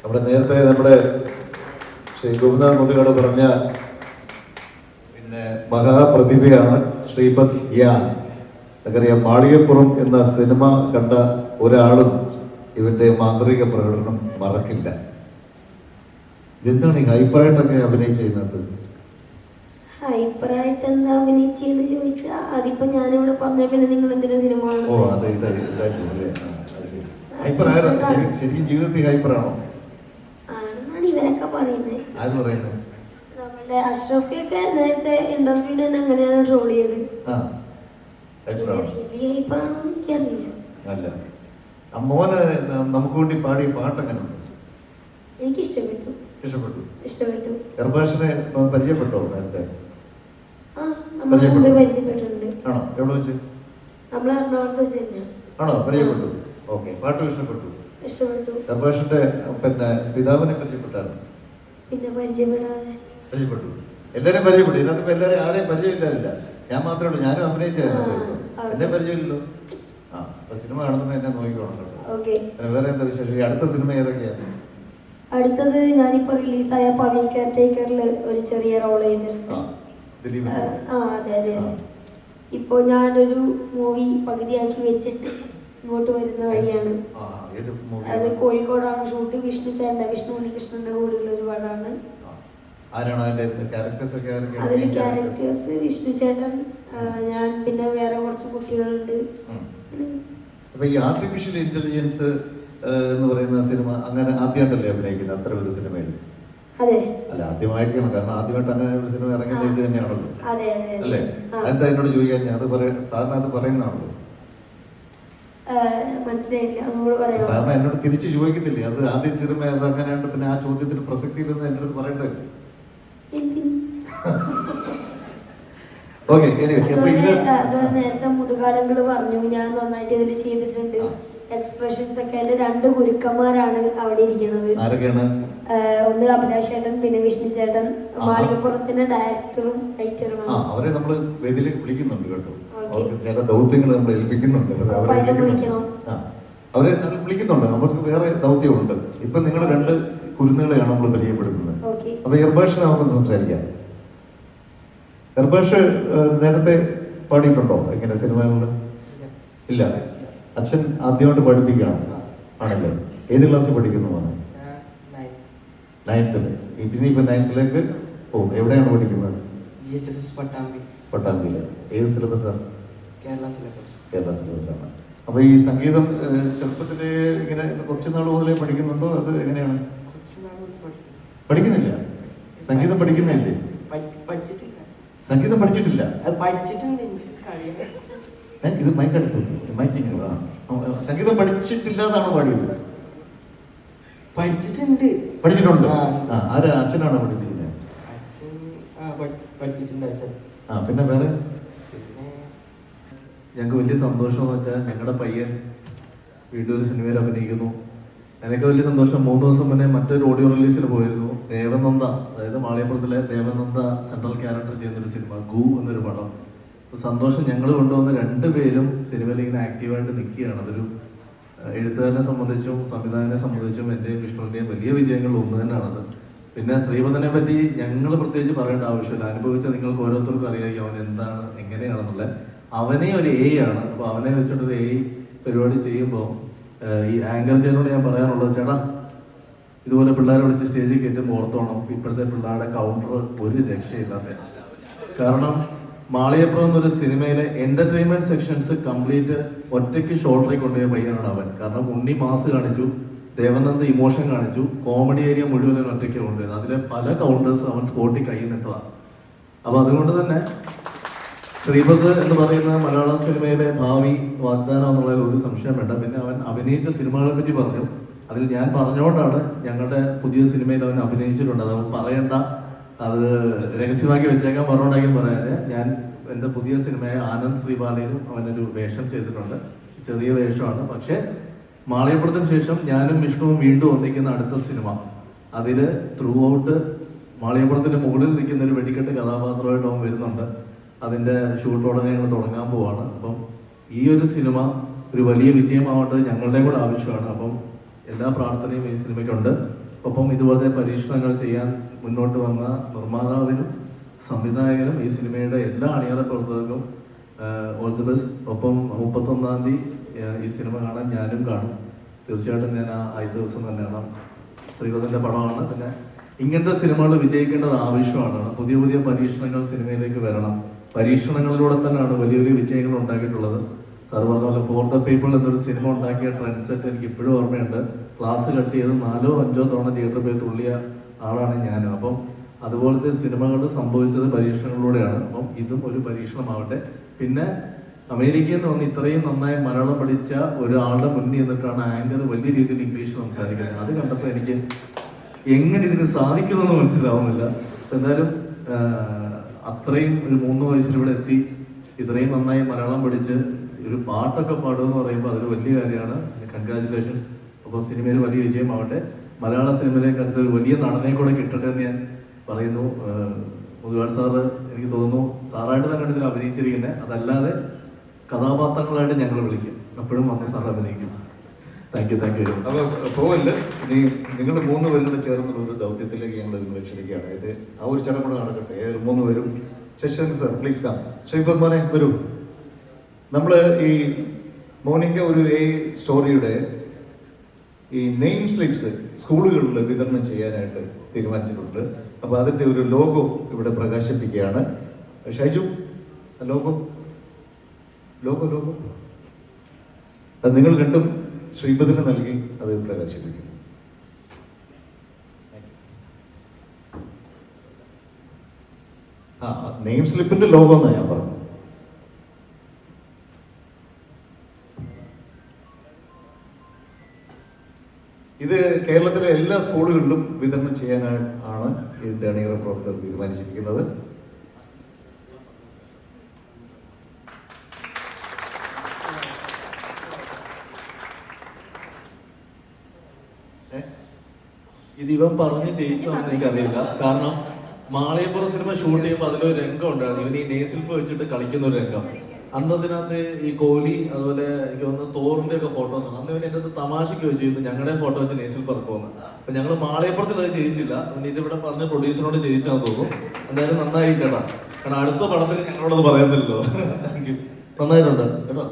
നമ്മുടെ നേരത്തെ നമ്മുടെ ശ്രീ ഗോപിനാഥ് മുതുകാട് പറഞ്ഞ പിന്നെ മഹാപ്രതിഭയാണ് ശ്രീപത് യാൻ നമുക്കറിയാം മാളികപ്പുറം എന്ന സിനിമ കണ്ട ഒരാളും ഇവന്റെ മാന്ത്രിക പ്രകടനം മറക്കില്ല. എന്താണ് ഈ ഹൈപ്പറായിട്ടൊക്കെ അഭിനയം ചെയ്യുന്നത് ഹൈപ്പറായിട്ട് എന്താ അഭിനയിച്ചെന്ന് ചോദിച്ചാ അതിപ്പോ ഞാനിവിടെ പറഞ്ഞ പിന്നെ നിങ്ങൾ എന്തിനാ സിനിമ ഓ അതെ ഇതായിട്ട് ശരിക്കും ജീവിതത്തിൽ ഹൈപ്പറാണോ? പറയുന്നത് ആര് പറയുന്നു? നമ്മുടെ അഷ്റഫ് ഒക്കെ നേരത്തെ ഇന്റർവ്യൂവിന് തന്നെ അങ്ങനെയാണ് ട്രോൾ ചെയ്തത് ഹൈപ്പറാണെന്ന് എനിക്കറിയില്ല. അല്ല. മോന് നമുക്ക് വേണ്ടി പാടിയ പാട്ട് എനിക്ക് ഇഷ്ടപ്പെട്ടു? ഇഷ്ടപ്പെട്ടു. ഇഷ്ടപ്പെട്ടു ഗർഭാഷനെ പരിചയപ്പെട്ടോ നേരത്തെ? പരിചയപ്പെട്ടിട്ടുണ്ട്. ആണോ? എവിടെ വെച്ച്? നമ്മൾ എറണാകുളത്ത് വെച്ച് തന്നെയാണ് ആണോ? പരിചയപ്പെട്ടു. ഓക്കെ. പാട്ട് ഇഷ്ടപ്പെട്ടു? ഇഷ്ടപ്പെട്ടു. ഗർഭാഷന്റെ പിന്നെ പിതാവിനെ പരിചയപ്പെട്ടായിരുന്നു. പിന്നെ പരിചയപ്പെടാതെ. പരിചയപ്പെട്ടു. എല്ലാരും പരിചയപ്പെട്ടു. ഇതിനകത്ത് എല്ലാരും ആരെയും പരിചയമില്ലാതില്ല. ഞാൻ മാത്രമേ ഉള്ളൂ. ഞാനും അഭിനയിച്ചായിരുന്നു. എന്നെ പരിചയമില്ലല്ലോ. ആ അപ്പൊ സിനിമ കാണുമ്പോൾ എന്നെ നോക്കിക്കോണം വേറെ എന്താ വിശേഷം? അടുത്ത സിനിമ ഏതൊക്കെയാണ് അടുത്തത് ഞാനിപ്പോ റിലീസായ പവി കെയർ ടേക്കറിൽ ഒരു ചെറിയ റോൾ ചെയ്തിട്ടുണ്ട്. ആ അതെ അതെ ഇപ്പോ ഞാനൊരു മൂവി പകുതിയാക്കി വെച്ചിട്ട് ഇങ്ങോട്ട് വരുന്ന വഴിയാണ്. അത് കോഴിക്കോടാണ്. ഷൂട്ട് വിഷ്ണു ചേട്ടന്റെ വിഷ്ണു ഉണ്ണികൃഷ്ണന്റെ കൂടെയുള്ള ഒരു പടമാണ് ആരാണോ അതിന്റെ ക്യാരക്ടേഴ്സ് ഒക്കെ? അതിൽ ക്യാരക്ടേഴ്സ് വിഷ്ണു ചേട്ടൻ ഞാൻ പിന്നെ വേറെ കുറച്ച് കുട്ടികളുണ്ട്. അപ്പൊ ഈ ആർട്ടിഫിഷ്യൽ ഇന്റലിജൻസ് എന്ന് പറയുന്ന സിനിമ അങ്ങനെ ആദ്യമായിട്ടല്ലേ അഭിനയിക്കുന്നത്? അത്ര ഒരു സിനിമയിൽ അല്ല ആദ്യമായിട്ടാണ്. കാരണം ആദ്യമായിട്ട് അങ്ങനെ ഒരു സിനിമ ഇറങ്ങിയത് ഇത് തന്നെയാണല്ലോ. അല്ലേ? എന്താ. എന്നോട് ചോദിക്കാൻ? ഞാൻ അത് പറയാ സാറിന് അത് പറയുന്നതാണല്ലോ. മനസ്സിലായില്ല. ഒന്നുകൂടെ പറയാം. സാറിന് എന്നോട് തിരിച്ചു ചോദിക്കുന്നില്ലേ അത് ആദ്യം സിനിമ അത് അങ്ങനെയുണ്ട് പിന്നെ ആ ചോദ്യത്തിന് പ്രസക്തിയില്ലെന്ന് എന്റെ അടുത്ത് പറയണ്ടല്ലേ? നേരത്തെ മുതുകാടങ്ങൾ പറഞ്ഞു. ഞാൻ നന്നായിട്ട് ഇതിൽ ചെയ്തിട്ടുണ്ട്. എക്സ്പ്രഷൻസ് ഒക്കെ എന്റെ രണ്ട് ഗുരുക്കന്മാരാണ് അവിടെ ഇരിക്കുന്നത്. ഒന്ന് അഭിലാഷ് ചേട്ടൻ പിന്നെ വിഷ്ണു ചേട്ടൻ മാളികപ്പുറത്തിന്റെ ഡയറക്ടറും റൈറ്ററുമാണ് അവരെ നമ്മൾ വിളിക്കുന്നുണ്ട് കേട്ടോ. അവർക്ക് ചില ദൗത്യങ്ങൾ നമ്മൾ ഏൽപ്പിക്കുന്നുണ്ട്. അവരെ. ആ. അവരെ നമ്മൾ വിളിക്കുന്നുണ്ട്. അവർക്ക് വേറെ ദൗത്യമുണ്ട്. ഇപ്പൊ നിങ്ങൾ രണ്ട് കുരുന്നുകളെയാണ് നമ്മൾ പരിചയപ്പെടുത്തുന്നത്. ഓക്കെ. അപ്പൊ എർബാഷിനെ നമുക്ക് സംസാരിക്കാം. എർബാഷ് നേരത്തെ പാടിയിട്ടുണ്ടോ? എങ്ങനെ സിനിമകളിൽ ഇല്ല. അച്ഛൻ ആദ്യമായിട്ട് പഠിപ്പിക്കുകയാണ് ആണല്ലോ? ഏത് ക്ലാസ്സിൽ പഠിക്കുന്നു മോനെ നയൻത്തിൽ പിന്നെ ഇപ്പൊ നയൻത്തിലേക്ക് ഓ എവിടെയാണ് പഠിക്കുന്നത്? G H S S Pattambi. പട്ടാമ്പിയിൽ. ഏത് സിലബസാണ് കേരള സിലബസ് കേരള സിലബസാണ് അപ്പൊ ഈ സംഗീതം ചെറുപ്പത്തിൽ ചെറുപ്പത്തിലെ ഇങ്ങനെ കുറച്ച് നാൾ മുതലേ പഠിക്കുന്നുണ്ടോ? അത് എങ്ങനെയാണ്? പഠിക്കുന്നില്ല? സംഗീതം പഠിക്കുന്നില്ലേ? പഠിച്ചിട്ടില്ല. സംഗീതം പഠിച്ചിട്ടില്ല? അത് പഠിച്ചിട്ടുണ്ട് ഇത് മൈക്ക് എടുത്തു മൈക്ക് ഇങ്ങനെ സംഗീതം പഠിച്ചിട്ടില്ലാതാണോ പാടിയത്? പഠിച്ചിട്ടുണ്ട്. പഠിച്ചിട്ടുണ്ട്? ആ. ആരാ? അച്ഛനാണോ പഠിപ്പിക്കുന്നത്? അച്ഛൻ ആ പഠിപ്പിച്ചിട്ടുണ്ട് അച്ഛൻ. ആ പിന്നെ വേറെ? ഞങ്ങൾക്ക് വലിയ സന്തോഷം എന്ന് വെച്ചാൽ ഞങ്ങളുടെ പയ്യൻ വീണ്ടും ഒരു സിനിമയിൽ അഭിനയിക്കുന്നു. എനിക്ക് വലിയ സന്തോഷം. മൂന്ന് ദിവസം മുന്നേ മറ്റൊരു ഓഡിയോ റിലീസിന് പോയിരുന്നു. ദേവനന്ദ അതായത് മാളിയപ്പുറത്തിലെ ദേവനന്ദ സെൻട്രൽ ക്യാരക്ടർ ചെയ്യുന്ന ഒരു സിനിമ ഗു എന്നൊരു പടം. അപ്പൊ സന്തോഷം ഞങ്ങൾ കൊണ്ടുവന്ന രണ്ടുപേരും സിനിമയിൽ ഇങ്ങനെ ആക്റ്റീവായിട്ട് നിൽക്കുകയാണ്. അതൊരു എഴുത്തുകാരനെ സംബന്ധിച്ചും സംവിധായകനെ സംബന്ധിച്ചും എന്റെയും വിഷ്ണുവിന്റെയും വലിയ വിജയങ്ങൾ ഒന്ന് തന്നെയാണത്. പിന്നെ ശ്രീപദനെ പറ്റി ഞങ്ങൾ പ്രത്യേകിച്ച് പറയേണ്ട ആവശ്യമില്ല. അനുഭവിച്ച നിങ്ങൾക്ക് ഓരോരുത്തർക്കും അറിയാം അവൻ എന്താണ് എങ്ങനെയാണെന്നുള്ളത്. അവനെ ഒരു എ ആണ്. അപ്പോൾ അവനെ വെച്ചിട്ട് ഒരു എ പരിപാടി ചെയ്യുമ്പോൾ ഈ ആങ്കർ ചെയ്യുന്നോട് ഞാൻ പറയാനുള്ളത് ചേട്ടാ ഇതുപോലെ പിള്ളേരെ വിളിച്ച് സ്റ്റേജിൽ കയറ്റുമ്പോൾ ഓർത്തോണം ഇപ്പോഴത്തെ പിള്ളേരുടെ കൗണ്ടർ ഒരു രക്ഷയില്ലാത്ത കാരണം മാളിയപ്പുറം എന്നൊരു സിനിമയിലെ എന്റർടൈൻമെന്റ് സെക്ഷൻസ് കംപ്ലീറ്റ് ഒറ്റയ്ക്ക് ഷോൾഡറിൽ കൊണ്ടുപോയ പയ്യനാണ് അവൻ. കാരണം ഉണ്ണി മാസ് കാണിച്ചു ദേവനന്ദ ഇമോഷൻ കാണിച്ചു കോമഡി ഏരിയ മുഴുവൻ ഒറ്റയ്ക്ക് കൊണ്ടുപോയത്. അതിലെ പല കൗണ്ടേഴ്സ് അവൻ സ്പോട്ടിൽ കൈ നിട്ടതാണ് അപ്പൊ അതുകൊണ്ട് തന്നെ ശ്രീപദ് എന്ന് പറയുന്ന മലയാള സിനിമയിലെ ഭാവി വാഗ്ദാനം എന്നുള്ളതിൽ ഒരു സംശയം വേണ്ട. പിന്നെ അവൻ അഭിനയിച്ച സിനിമകളെ പറ്റി പറഞ്ഞു. അതിൽ ഞാൻ പറഞ്ഞുകൊണ്ടാണ് ഞങ്ങളുടെ പുതിയ സിനിമയിൽ അവൻ അഭിനയിച്ചിട്ടുണ്ട്. അത് പറയണ്ട. അത് രഹസ്യമാക്കി വെച്ചേക്കാൻ പറഞ്ഞുകൊണ്ടാക്കി പറയാന് ഞാൻ എന്റെ പുതിയ സിനിമയായ ആനന്ദ് ശ്രീബാലയിലും അവനൊരു വേഷം ചെയ്തിട്ടുണ്ട്. ചെറിയ വേഷമാണ്. പക്ഷേ മാളിയപ്പുറത്തിന് ശേഷം ഞാനും വിഷ്ണുവും വീണ്ടും ഒന്നിക്കുന്ന അടുത്ത സിനിമ. അതിൽ ത്രൂ ഔട്ട് മാളിയപ്പുറത്തിന്റെ മുകളിൽ നിൽക്കുന്ന ഒരു വെടിക്കെട്ട് കഥാപാത്രമായിട്ട് അവൻ വരുന്നുണ്ട്. ഷൂട്ട് ഉടനെ ഞങ്ങൾ തുടങ്ങാൻ പോവാണ്. അപ്പം ഈ ഒരു സിനിമ ഒരു വലിയ വിജയമാവേണ്ടത് ഞങ്ങളുടെയും കൂടെ ആവശ്യമാണ്. അപ്പം എല്ലാ പ്രാർത്ഥനയും ഈ സിനിമയ്ക്കുണ്ട്. ഒപ്പം ഇതുപോലത്തെ പരീക്ഷണങ്ങൾ ചെയ്യാൻ മുന്നോട്ട് വന്ന നിർമ്മാതാവിനും സംവിധായകനും ഈ സിനിമയുടെ എല്ലാ അണിയറ പ്രവർത്തകർക്കും ഓൾ ദി ബെസ്റ്റ് ഒപ്പം മുപ്പത്തൊന്നാം തീയതി ഈ സിനിമ കാണാൻ ഞാനും കാണും. തീർച്ചയായിട്ടും ഞാൻ ആ ആദ്യ ദിവസം തന്നെ കാണാം ശ്രീപദന്റെ പടമാണ്. പിന്നെ ഇങ്ങനത്തെ സിനിമകൾ വിജയിക്കേണ്ടത് ആവശ്യമാണ്. പുതിയ പുതിയ പരീക്ഷണങ്ങൾ സിനിമയിലേക്ക് വരണം. പരീക്ഷണങ്ങളിലൂടെ തന്നെയാണ് വലിയ വലിയ വിജയങ്ങൾ ഉണ്ടാക്കിയിട്ടുള്ളത്. സാർ പറഞ്ഞ പോലെ ഫോർ ദ പീപ്പിൾ എന്നൊരു സിനിമ ഉണ്ടാക്കിയ ട്രെൻഡ് സെറ്റ് എനിക്ക് ഇപ്പോഴും ഓർമ്മയുണ്ട്. ക്ലാസ് കട്ട് ചെയ്ത് നാലോ അഞ്ചോ തവണ തിയേറ്ററിൽ പോയി തുള്ളിയ ആളാണ് ഞാനും അപ്പം അതുപോലത്തെ സിനിമകൾ സംഭവിച്ചത് പരീക്ഷണങ്ങളിലൂടെയാണ്. അപ്പം ഇതും ഒരു പരീക്ഷണമാവട്ടെ. പിന്നെ അമേരിക്കയിൽ നിന്ന് വന്ന് ഇത്രയും നന്നായി മലയാളം പഠിച്ച ഒരാളുടെ മുന്നിൽ നിന്നിട്ടാണ് ആങ്കർ വലിയ രീതിയിൽ ഇംഗ്ലീഷ് സംസാരിക്കുന്നത്. അത് കണ്ടപ്പോൾ എനിക്ക് എങ്ങനെ ഇതിന് സാധിക്കുമെന്ന് മനസ്സിലാവുന്നില്ല. എന്തായാലും അത്രയും ഒരു മൂന്ന് വയസ്സിൽ ഇവിടെ എത്തി ഇത്രയും നന്നായി മലയാളം പഠിച്ച് ഒരു പാട്ടൊക്കെ പാടുക എന്ന് പറയുമ്പോൾ അതൊരു വലിയ കാര്യമാണ്. കൺഗ്രാചുലേഷൻസ് അപ്പോൾ സിനിമയിൽ വലിയ വിജയമാവട്ടെ. മലയാള സിനിമയിലേക്ക് അടുത്തൊരു വലിയ നടനെ കൂടെ കിട്ടട്ടെ എന്ന് ഞാൻ പറയുന്നു. മുതുകാട് സാറ് എനിക്ക് തോന്നുന്നു സാറായിട്ട് തന്നെയാണ് ഇതിൽ അഭിനയിച്ചിരിക്കുന്നത്. അതല്ലാതെ കഥാപാത്രങ്ങളായിട്ട് ഞങ്ങൾ വിളിക്കും. അപ്പോഴും വന്ന് സാർ അഭിനയിക്കും. താങ്ക് യു താങ്ക് യു അപ്പോൾ പോവല്ല? നീ നിങ്ങൾ മൂന്ന് പേരും ചേർന്നുള്ള ഒരു ദൗത്യത്തിലേക്ക് ഞങ്ങൾ നിങ്ങളെ ക്ഷണിക്കുകയാണ്. ഇത് ആ ഒരു ചടങ്ങ് നടക്കട്ടെ. മൂന്ന് പേരും Shashank sir please come Sripad മോനെ വരൂ നമ്മൾ ഈ മോനിക്ക ഒരു എ സ്റ്റോറിയുടെ ഈ നെയിം സ്ലിപ്സ് സ്കൂളുകളിൽ വിതരണം ചെയ്യാനായിട്ട് തീരുമാനിച്ചിട്ടുണ്ട്. അപ്പോൾ അതിന്റെ ഒരു ലോഗോ ഇവിടെ പ്രകാശിപ്പിക്കുകയാണ്. ഷൈജു ലോഗോ ലോഗോ ലോഗോ അത് നിങ്ങൾ കണ്ടും ശ്രീപദിന് നൽകി അത് പ്രകാശിപ്പിക്കും. ആ നെയിം സ്ലിപ്പിന്റെ ലോഗോ എന്നാ ഞാൻ പറഞ്ഞു ഇത് കേരളത്തിലെ എല്ലാ സ്കൂളുകളിലും വിതരണം ചെയ്യാനാണ് ഈ അണിയറ പ്രവർത്തകർ തീരുമാനിച്ചിരിക്കുന്നത്? ഇത് ഇവൻ പറഞ്ഞ് ജയിച്ചോന്ന് എനിക്കറിയില്ല. കാരണം മാളയപ്പുറം സിനിമ ഷൂട്ട് ചെയ്യുമ്പോൾ അതിലൊരു രംഗം ഉണ്ടായിരുന്നു. ഇവന് ഈ നേസിൽപ്പ് വെച്ചിട്ട് കളിക്കുന്ന ഒരു രംഗം. അന്ന് അതിനകത്ത് ഈ കോഹ്ലി അതുപോലെ എനിക്ക് തോന്നുന്നു തോറിന്റെ ഒക്കെ ഫോട്ടോസ് ആണ്. അന്ന് ഇവൻ എന്റെ അടുത്ത് തമാശക്ക് വെച്ചിരുന്നു ഞങ്ങളുടെ ഫോട്ടോ വെച്ച് നേസിൽ പറക്കുമെന്ന് അപ്പൊ ഞങ്ങൾ മാളയപ്പുറത്തിൽ അത് ചെയ്യിച്ചില്ല പിന്നെ ഇതിവിടെ പറഞ്ഞ പ്രൊഡ്യൂസറോട് ചെയ്യിച്ചാന്ന് തോന്നുന്നു. എന്തായാലും നന്നായി കേട്ടാ. കാരണം അടുത്ത പടത്തിൽ ഞങ്ങളോടത് പറയുന്നില്ലല്ലോ താങ്ക് യു നന്നായിട്ടുണ്ട് കേട്ടോ.